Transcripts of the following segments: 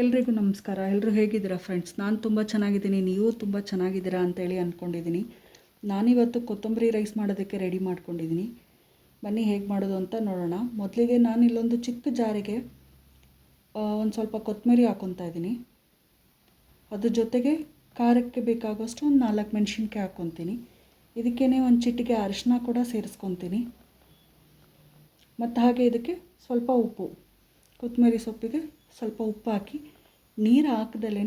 ಎಲ್ರಿಗೂ ನಮಸ್ಕಾರ. ಎಲ್ಲರೂ ಹೇಗಿದ್ದೀರಾ ಫ್ರೆಂಡ್ಸ್ ನಾನು ತುಂಬ ಚೆನ್ನಾಗಿದ್ದೀನಿ. ನೀವು ತುಂಬ ಚೆನ್ನಾಗಿದ್ದೀರಾ ಅಂತೇಳಿ ಅಂದ್ಕೊಂಡಿದ್ದೀನಿ ನಾನಿವತ್ತು ಕೊತ್ತಂಬರಿ ರೈಸ್ ಮಾಡೋದಕ್ಕೆ ರೆಡಿ ಮಾಡ್ಕೊಂಡಿದ್ದೀನಿ. ಬನ್ನಿ ಹೇಗೆ ಮಾಡೋದು ಅಂತ ನೋಡೋಣ. ಮೊದಲಿಗೆ ನಾನು ಇಲ್ಲೊಂದು ಚಿಕ್ಕ ಜಾರಿಗೆ ಒಂದು ಸ್ವಲ್ಪ ಕೊತ್ತಂಬರಿ ಹಾಕ್ಕೊತಾ ಇದ್ದೀನಿ. ಅದ್ರ ಜೊತೆಗೆ ಖಾರಕ್ಕೆ ಬೇಕಾಗೋಷ್ಟು ಒಂದು ನಾಲ್ಕು ಮೆಣಸಿನ್ಕಾಯಿ ಹಾಕ್ಕೊತೀನಿ ಇದಕ್ಕೇ ಒಂದು ಚಿಟ್ಟಿಗೆ ಅರಿಶಿನ ಕೂಡ ಸೇರಿಸ್ಕೊತೀನಿ. ಮತ್ತು ಹಾಗೆ ಇದಕ್ಕೆ ಸ್ವಲ್ಪ ಉಪ್ಪು. ಕೊತ್ತಂಬರಿ ಸೊಪ್ಪಿಗೆ ಸ್ವಲ್ಪ ಉಪ್ಪು ಹಾಕಿ ನೀರು ಹಾಕ್ದಲೇ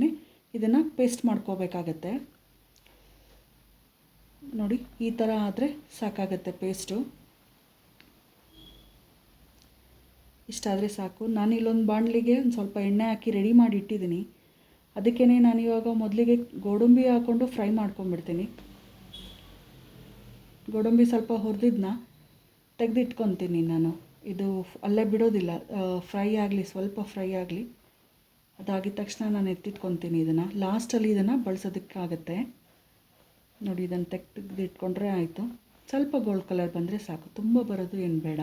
ಇದನ್ನು ಪೇಸ್ಟ್ ಮಾಡ್ಕೋಬೇಕಾಗತ್ತೆ. ನೋಡಿ, ಈ ಥರ ಆದರೆ ಸಾಕಾಗತ್ತೆ ಪೇಸ್ಟು ಇಷ್ಟಾದರೆ ಸಾಕು. ನಾನು ಇಲ್ಲೊಂದು ಬಾಣಲಿಗೆ ಒಂದು ಸ್ವಲ್ಪ ಎಣ್ಣೆ ಹಾಕಿ ರೆಡಿ ಮಾಡಿ ಇಟ್ಟಿದ್ದೀನಿ ಅದಕ್ಕೇ ನಾನು ಇವಾಗ ಮೊದಲಿಗೆ ಗೋಡಂಬಿ ಹಾಕ್ಕೊಂಡು ಫ್ರೈ ಮಾಡ್ಕೊಂಬಿಡ್ತೀನಿ ಗೋಡಂಬಿ ಸ್ವಲ್ಪ ಹುರಿದಿದ್ದನ್ನ ತೆಗೆದಿಟ್ಕೊತೀನಿ ನಾನು. ಇದು ಅಲ್ಲೇ ಬಿಡೋದಿಲ್ಲ. ಫ್ರೈ ಆಗಲಿ, ಸ್ವಲ್ಪ ಫ್ರೈ ಆಗಲಿ. ಅದಾಗಿದ ತಕ್ಷಣ ನಾನು ಎತ್ತಿಟ್ಕೊತೀನಿ ಇದನ್ನು. ಲಾಸ್ಟಲ್ಲಿ ಇದನ್ನು ಬಳಸೋದಕ್ಕಾಗತ್ತೆ. ನೋಡಿ ಇದನ್ನು ತೆಗೆದಿಟ್ಕೊಂಡ್ರೆ ಆಯಿತು. ಸ್ವಲ್ಪ ಗೋಲ್ಡ್ ಕಲರ್ ಬಂದರೆ ಸಾಕು. ತುಂಬ ಬರೋದು ಏನು ಬೇಡ.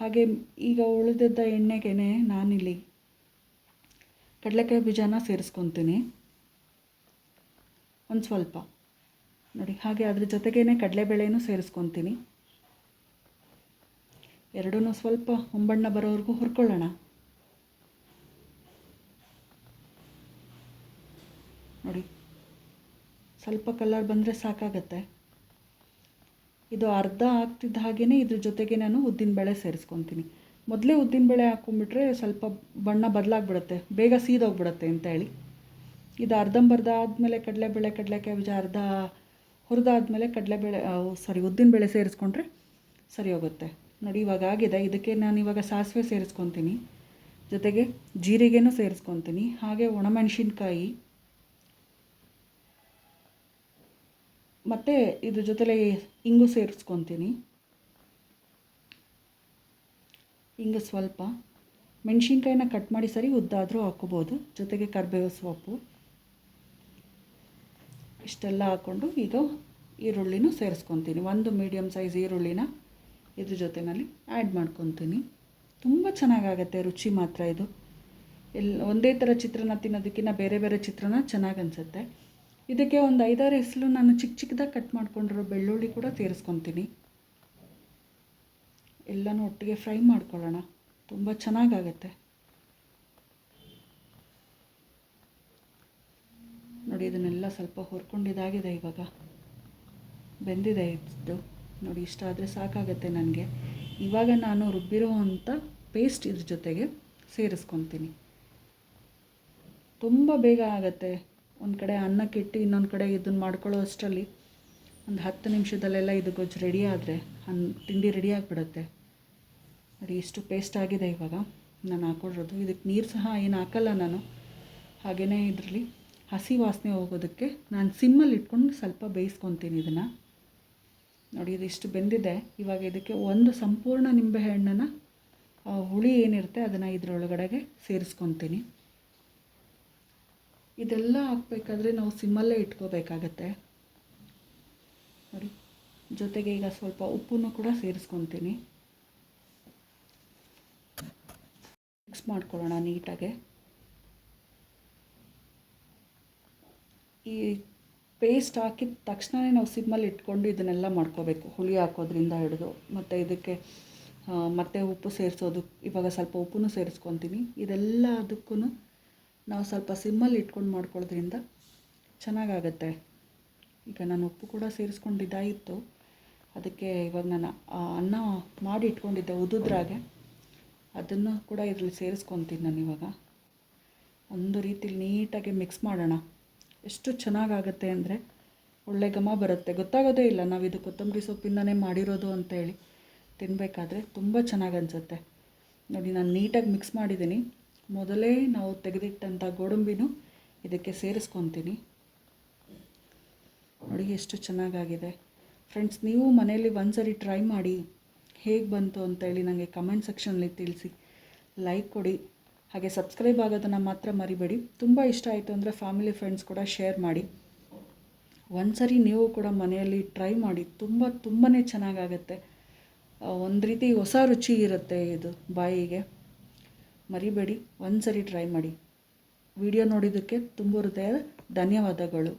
ಹಾಗೆ ಈಗ ಉಳಿದಿದ್ದ ಎಣ್ಣೆಗೆ ನಾನಿಲ್ಲಿ ಕಡಲೆಕಾಯಿ ಬೀಜನ ಸೇರಿಸ್ಕೊತೀನಿ. ಒಂದು ಸ್ವಲ್ಪ. ನೋಡಿ, ಹಾಗೆ ಅದ್ರ ಜೊತೆಗೇ ಕಡಲೆಬೇಳೆನೂ ಸೇರಿಸ್ಕೊತೀನಿ. ಎರಡೂ ಸ್ವಲ್ಪ ಹೊಂಬಣ್ಣ ಬರೋವರೆಗೂ ಹುರ್ಕೊಳ್ಳೋಣ. ನೋಡಿ, ಸ್ವಲ್ಪ ಕಲರ್ ಬಂದರೆ ಸಾಕಾಗತ್ತೆ. ಇದು ಅರ್ಧ ಆಗ್ತಿದ್ದ ಹಾಗೆಯೇ ಇದ್ರ ಜೊತೆಗೆ ನಾನು ಉದ್ದಿನಬೇಳೆ ಸೇರಿಸ್ಕೊತೀನಿ. ಮೊದಲೇ ಉದ್ದಿನಬೇಳೆ ಹಾಕ್ಕೊಂಬಿಟ್ರೆ ಸ್ವಲ್ಪ ಬಣ್ಣ ಬದಲಾಗ್ಬಿಡುತ್ತೆ, ಬೇಗ ಸೀದೋಗ್ಬಿಡುತ್ತೆ ಅಂತ ಹೇಳಿ. ಇದು ಅರ್ಧಂಬರ್ಧ ಆದಮೇಲೆ ಕಡಲೆಬೇಳೆ, ಕಡಲೆಕಾಯಿ ಬೀಜ ಅರ್ಧ ಹುರಿದಾದ್ಮೇಲೆ ಕಡಲೆಬೇಳೆ ಸಾರಿ ಉದ್ದಿನಬೇಳೆ ಸೇರಿಸ್ಕೊಂಡ್ರೆ ಸರಿ ಹೋಗುತ್ತೆ. ನೋಡಿ ಇವಾಗ ಆಗಿದೆ. ಇದಕ್ಕೆ ನಾನು ಇವಾಗ ಸಾಸಿವೆ ಸೇರಿಸ್ಕೊತೀನಿ. ಜೊತೆಗೆ ಜೀರಿಗೆನೂ ಸೇರಿಸ್ಕೊತೀನಿ. ಹಾಗೆ ಒಣಮೆಣಸಿನ್ಕಾಯಿ. ಮತ್ತು ಇದ್ರ ಜೊತೆಲೆ ಇಂಗು ಸೇರಿಸ್ಕೊತೀನಿ. ಹಿಂಗೆ ಸ್ವಲ್ಪ. ಮೆಣಸಿನ್ಕಾಯಿನ ಕಟ್ ಮಾಡಿ ಸರಿ ಉದ್ದಾದರೂ ಹಾಕೋಬೋದು. ಜೊತೆಗೆ ಕರ್ಬೇವು ಸೊಪ್ಪು. ಇಷ್ಟೆಲ್ಲ ಹಾಕ್ಕೊಂಡು ಇದು ಈರುಳ್ಳಿನೂ ಸೇರಿಸ್ಕೊತೀನಿ. ಒಂದು ಮೀಡಿಯಮ್ ಸೈಜ್ ಈರುಳ್ಳಿನ. ಇದ್ರ ಜೊತೆಯಲ್ಲಿ ಆ್ಯಡ್ ಮಾಡ್ಕೊತೀನಿ. ತುಂಬ ಚೆನ್ನಾಗಾಗತ್ತೆ, ರುಚಿ ಮಾತ್ರ ಇದು. ಎಲ್ಲ ಒಂದೇ ಥರ ಚಿತ್ರಾನ್ನ ತಿನ್ನೋದಕ್ಕಿಂತ ಬೇರೆ ಬೇರೆ ಚಿತ್ರಾನ್ನ ಚೆನ್ನಾಗಿ ಅನಿಸುತ್ತೆ. ಇದಕ್ಕೆ ಒಂದು ಐದಾರು ಹೆಸಲು ನಾನು ಚಿಕ್ಕ ಚಿಕ್ಕದಾಗಿ ಕಟ್ ಮಾಡ್ಕೊಂಡಿರೋ ಬೆಳ್ಳುಳ್ಳಿ ಕೂಡ ಸೇರಿಸ್ಕೊತೀನಿ. ಎಲ್ಲನೂ ಒಟ್ಟಿಗೆ ಫ್ರೈ ಮಾಡ್ಕೊಳ್ಳೋಣ. ತುಂಬ ಚೆನ್ನಾಗಾಗತ್ತೆ. ನೋಡಿ, ಇದನ್ನೆಲ್ಲ ಸ್ವಲ್ಪ ಹುರ್ಕೊಂಡಿದ್ದಾಗಿದೆ ಇವಾಗ. ಬೆಂದಿದೆ ಇದು. ನೋಡಿ, ಇಷ್ಟ ಆದರೆ ಸಾಕಾಗತ್ತೆ ನನಗೆ. ಇವಾಗ ನಾನು ರುಬ್ಬಿರೋ ಪೇಸ್ಟ್ ಇದ್ರ ಜೊತೆಗೆ ಸೇರಿಸ್ಕೊತೀನಿ. ತುಂಬ ಬೇಗ ಆಗುತ್ತೆ. ಒಂದು ಕಡೆ ಅನ್ನಕ್ಕಿಟ್ಟು ಇನ್ನೊಂದು ಕಡೆ ಇದನ್ನು ಮಾಡ್ಕೊಳ್ಳೋ ಅಷ್ಟರಲ್ಲಿ ಒಂದು ಹತ್ತು ನಿಮಿಷದಲ್ಲೆಲ್ಲ ಇದು ಗೊಜ್ಜು ರೆಡಿ ಆದರೆ ಅನ್ ತಿಂಡಿ ರೆಡಿ ಆಗಿಬಿಡುತ್ತೆ. ನೋಡಿ, ಇಷ್ಟು ಪೇಸ್ಟ್ ಆಗಿದೆ ಇವಾಗ. ನಾನು ಹಾಕೊಂಡಿರೋದು ಇದಕ್ಕೆ ನೀರು ಸಹ ಏನು ಹಾಕಲ್ಲ ನಾನು. ಹಾಗೆಯೇ ಇದರಲ್ಲಿ ಹಸಿ ವಾಸನೆ ಹೋಗೋದಕ್ಕೆ ನಾನು ಸಿಮ್ಮಲ್ಲಿ ಇಟ್ಕೊಂಡು ಸ್ವಲ್ಪ ಬೇಯಿಸ್ಕೊತೀನಿ ಇದನ್ನು. ನೋಡಿ ಇದಿಷ್ಟು ಬೆಂದಿದೆ. ಇವಾಗ ಇದಕ್ಕೆ ಒಂದು ಸಂಪೂರ್ಣ ನಿಂಬೆಹಣ್ಣನ್ನು ಹುಳಿ ಏನಿರುತ್ತೆ ಅದನ್ನು ಇದರೊಳಗಡೆಗೆ ಸೇರಿಸ್ಕೊತೀನಿ. ಇದೆಲ್ಲ ಹಾಕ್ಬೇಕಾದ್ರೆ ನಾವು ಸಿಮ್ಮಲ್ಲೇ ಇಟ್ಕೋಬೇಕಾಗತ್ತೆ. ನೋಡಿ, ಜೊತೆಗೆ ಈಗ ಸ್ವಲ್ಪ ಉಪ್ಪನ್ನು ಕೂಡ ಸೇರಿಸ್ಕೊತೀನಿ. ಮಿಕ್ಸ್ ಮಾಡ್ಕೊಳ್ಳೋಣ ನೀಟಾಗೆ. ಈ ಪೇಸ್ಟ್ ಹಾಕಿದ ತಕ್ಷಣವೇ ನಾವು ಸಿಮ್ಮಲ್ಲಿ ಇಟ್ಕೊಂಡು ಇದನ್ನೆಲ್ಲ ಮಾಡ್ಕೋಬೇಕು. ಹುಳಿ ಹಾಕೋದ್ರಿಂದ ಹಿಡಿದು, ಮತ್ತು ಇದಕ್ಕೆ ಮತ್ತೆ ಉಪ್ಪು ಸೇರಿಸೋದು, ಇವಾಗ ಸ್ವಲ್ಪ ಉಪ್ಪನ್ನು ಸೇರಿಸ್ಕೊತೀನಿ. ಇದೆಲ್ಲ ಅದಕ್ಕೂ ನಾವು ಸ್ವಲ್ಪ ಸಿಮ್ಮಲ್ಲಿ ಇಟ್ಕೊಂಡು ಮಾಡ್ಕೊಳ್ಳೋದ್ರಿಂದ ಚೆನ್ನಾಗಾಗತ್ತೆ. ಈಗ ನಾನು ಉಪ್ಪು ಕೂಡ ಸೇರಿಸ್ಕೊಂಡಿದ್ದಾಯಿತು ಅದಕ್ಕೆ ಇವಾಗ ನಾನು ಅನ್ನ ಮಾಡಿ ಇಟ್ಕೊಂಡಿದ್ದೆ ಉದುದ್ರಾಗೆ. ಅದನ್ನು ಕೂಡ ಇದರಲ್ಲಿ ಸೇರಿಸ್ಕೊತೀನಿ ನಾನು ಇವಾಗ ಒಂದು ರೀತಿಲಿ ನೀಟಾಗಿ ಮಿಕ್ಸ್ ಮಾಡೋಣ. ಎಷ್ಟು ಚೆನ್ನಾಗಾಗತ್ತೆ ಅಂದರೆ ಒಳ್ಳೆ ಘಮ ಬರುತ್ತೆ. ಗೊತ್ತಾಗೋದೇ ಇಲ್ಲ ನಾವು ಇದು ಕೊತ್ತಂಬರಿ ಸೊಪ್ಪಿಂದನೇ ಮಾಡಿರೋದು ಅಂತೇಳಿ ತಿನ್ನಬೇಕಾದ್ರೆ ತುಂಬ ಚೆನ್ನಾಗಿ ಅನಿಸುತ್ತೆ. ನೋಡಿ, ನಾನು ನೀಟಾಗಿ ಮಿಕ್ಸ್ ಮಾಡಿದ್ದೀನಿ ಮೊದಲೇ ನಾವು ತೆಗೆದಿಟ್ಟಂಥ ಗೋಡಂಬಿನೂ ಇದಕ್ಕೆ ಸೇರಿಸ್ಕೊತೀನಿ. ನೋಡಿ, ಎಷ್ಟು ಚೆನ್ನಾಗಾಗಿದೆ. ಫ್ರೆಂಡ್ಸ್ ನೀವು ಮನೆಯಲ್ಲಿ ಒಂದ್ಸರಿ ಟ್ರೈ ಮಾಡಿ ಹೇಗೆ ಬಂತು ಅಂತೇಳಿ ನನಗೆ ಕಮೆಂಟ್ ಸೆಕ್ಷನಲ್ಲಿ ತಿಳಿಸಿ. ಲೈಕ್ ಕೊಡಿ. ಹಾಗೆ ಸಬ್ಸ್ಕ್ರೈಬ್ ಆಗೋದನ್ನು ಮಾತ್ರ ಮರಿಬೇಡಿ. ತುಂಬ ಇಷ್ಟ ಆಯಿತು ಅಂದರೆ ಫ್ಯಾಮಿಲಿ ಫ್ರೆಂಡ್ಸ್ ಕೂಡ ಶೇರ್ ಮಾಡಿ. ಒಂದ್ಸರಿ ನೀವು ಕೂಡ ಮನೆಯಲ್ಲಿ ಟ್ರೈ ಮಾಡಿ. ತುಂಬ ತುಂಬಾ ಚೆನ್ನಾಗಾಗತ್ತೆ. ಒಂದು ರೀತಿ ಹೊಸ ರುಚಿ ಇರುತ್ತೆ ಇದು ಬಾಯಿಗೆ. ಮರಿಬೇಡಿ. ಒಂದ್ಸರಿ ಟ್ರೈ ಮಾಡಿ. ವಿಡಿಯೋ ನೋಡಿದ್ದಕ್ಕೆ ತುಂಬ ಹೃದಯ ಧನ್ಯವಾದಗಳು.